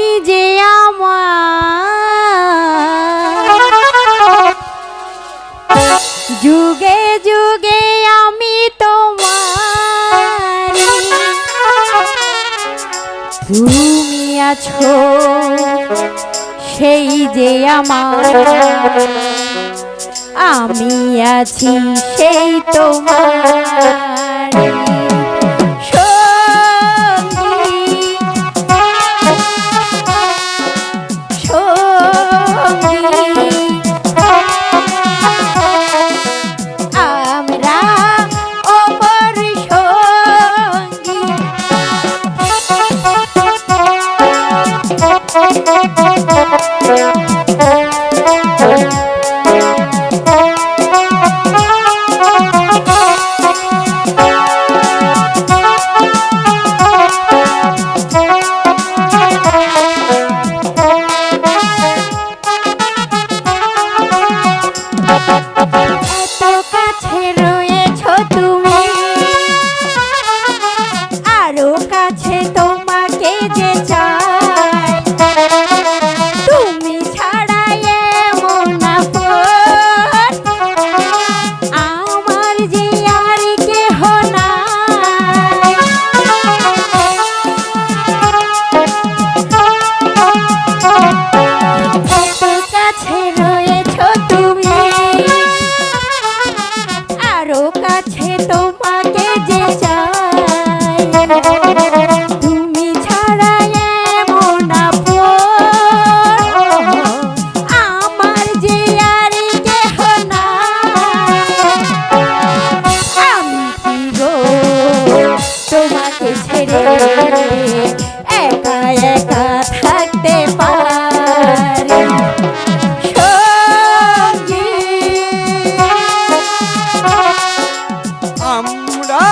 তুমি যে আমার। যুগে যুগে আমি তোমার। তুমি আছো সেই যে আমার। আমি আছি সেই তোমার। আমরা